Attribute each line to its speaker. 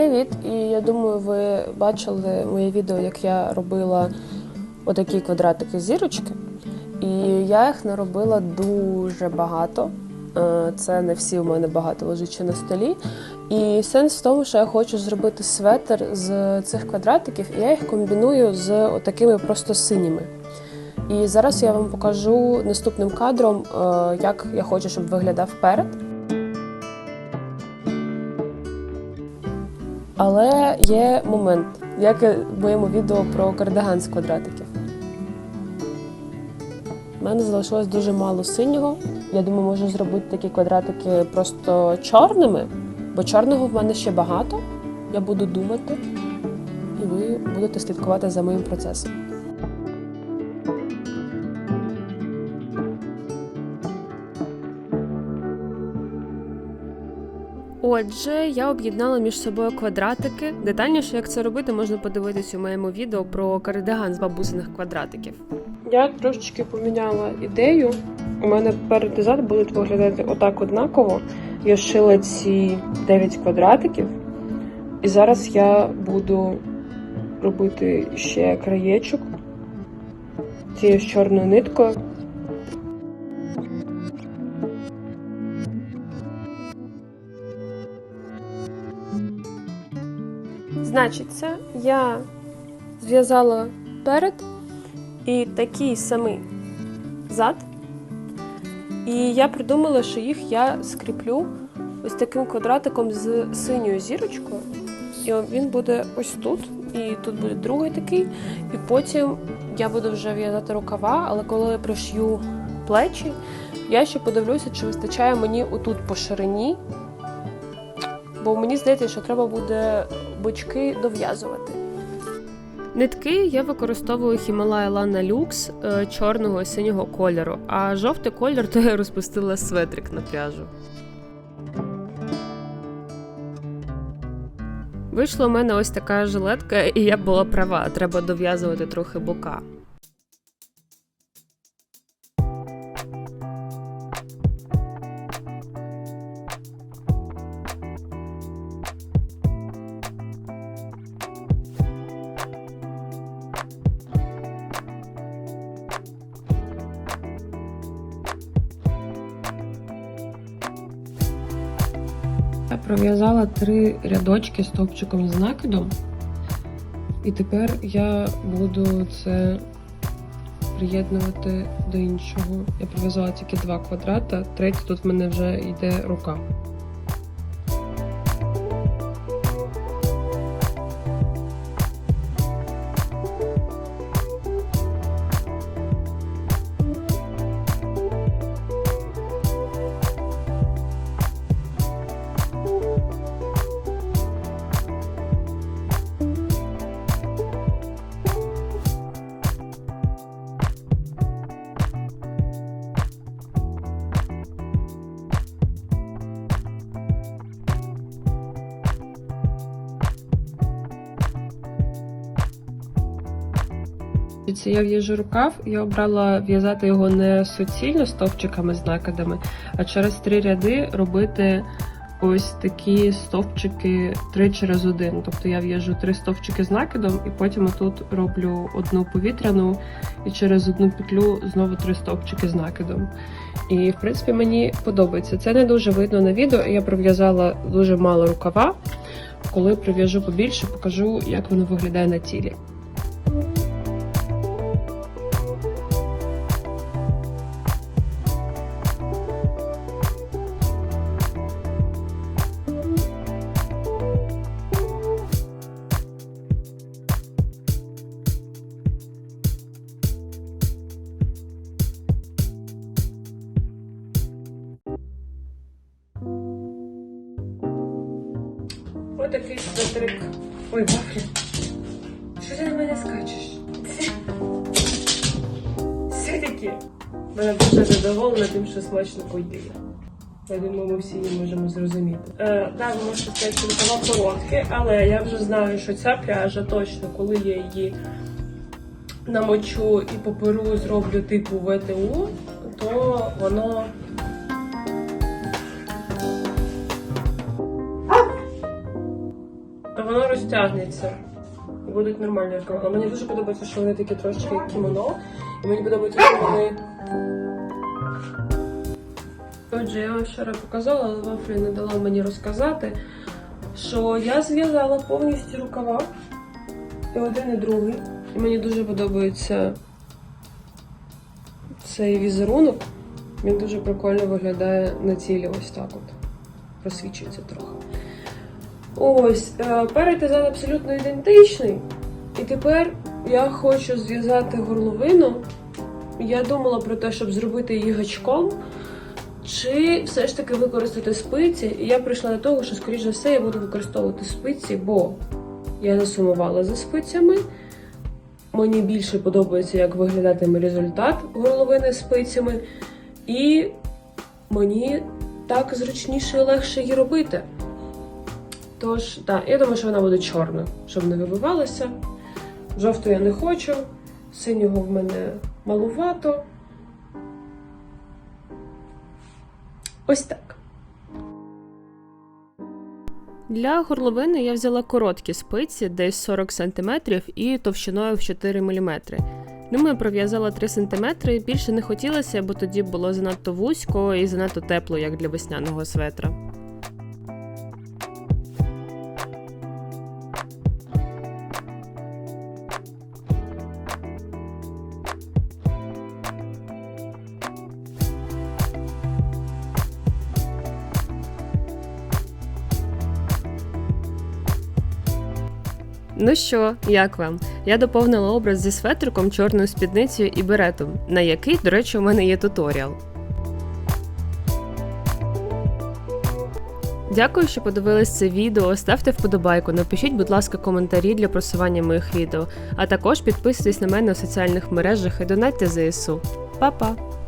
Speaker 1: Привіт! І я думаю, ви бачили моє відео, як я робила отакі квадратики зірочки. І я їх наробила дуже багато. Е, Це не всі у мене багато ще на столі. І сенс в тому, що я хочу зробити светр з цих квадратиків, і я їх комбіную з отакими просто синіми. І зараз я вам покажу наступним кадром, е, як я хочу, щоб виглядав перед. Але є момент, як в моєму відео про кардиган з квадратиків. У мене залишилось дуже мало синього. Я думаю, можу зробити такі квадратики просто чорними, бо чорного в мене ще багато. Я буду думати, і ви будете слідкувати за моїм процесом. Отже, я об'єднала між собою квадратики. Детальніше, як це робити, можна подивитись у моєму відео про кардиган з бабусиних квадратиків. Я трошечки поміняла ідею. У мене перед і зад будуть виглядати отак однаково. Я шила ці 9 квадратиків, і зараз я буду робити ще краєчок цією чорною ниткою. Значить, я зв'язала перед і такий самий зад. І я придумала, що їх я скріплю ось таким квадратиком з синьою зірочкою. І він буде ось тут, і тут буде другий такий. І потім я буду вже в'язати рукава, але коли я прошью плечі, я ще подивлюся, чи вистачає мені отут по ширині. Бо мені здається, що треба буде бочки дов'язувати. Нитки я використовую Himalaya Lana Lux е, чорного і синього кольору, а жовтий колір то я розпустила светрик на пряжу. Вийшла у мене ось така жилетка, і я була права, треба дов'язувати трохи бока. Я пров'язала три рядочки стовпчиком з накидом. І тепер я буду це приєднувати до іншого. Я пров'язала тільки два квадрата, третій тут в мене вже йде рука. Це я в'яжу рукав, я обрала в'язати його не суцільно стовпчиками з накидами, а через три ряди робити ось такі стовпчики три через один. Тобто я в'яжу три стовпчики з накидом, і потім тут роблю одну повітряну і через одну петлю знову три стовпчики з накидом. І в принципі мені подобається. Це не дуже видно на відео. Я пров'язала дуже мало рукава. Коли пров'яжу побільше, покажу, як воно виглядає на тілі. Отакий светрик. Ой, вафлі. Що ти на мене скачеш? Все-таки. Вона дуже задоволена тим, що смачно поїла. Я думаю, ми всі її можемо зрозуміти. Е, да, ви можете сказати, що але я вже знаю, що ця пряжа точно, коли я її намочу і поперу зроблю типу ВТУ, то воно розтягнеться. І будуть нормальні рукава. Мені дуже подобається, що вони такі трошечки як кімоно. І мені подобається, що вони. Отже, я вам вчора показала, але Вафлі не дала мені розказати, що я зв'язала повністю рукава. І один, і другий. І мені дуже подобається цей візерунок. Він дуже прикольно виглядає на тілі ось так от. Просвічується трохи. Ось, е, перед абсолютно ідентичний. І тепер я хочу зв'язати горловину. Я думала про те, щоб зробити її гачком, чи все ж таки використати спиці. І я прийшла до того, що, скоріш за все, я буду використовувати спиці, бо я не сумувала за спицями. Мені більше подобається, як виглядатиме результат горловини спицями. І мені так зручніше і легше її робити. Тож, так, я думаю, що вона буде чорна, щоб не вибивалася. Жовту я не хочу, синього в мене малувато. Ось так. Для горловини я взяла короткі спиці, десь 40 см і товщиною в 4 мм. Ними пров'язала 3 см, більше не хотілося, бо тоді було занадто вузько і занадто тепло, як для весняного светра. Ну що, як вам? Я доповнила образ зі светриком, чорною спідницею і беретом, на який, до речі, у мене є туторіал. Дякую, що подивились це відео. Ставте вподобайку, напишіть, будь ласка, коментарі для просування моїх відео, а також підписуйтесь на мене у соціальних мережах і донатьте ЗСУ. Па-па!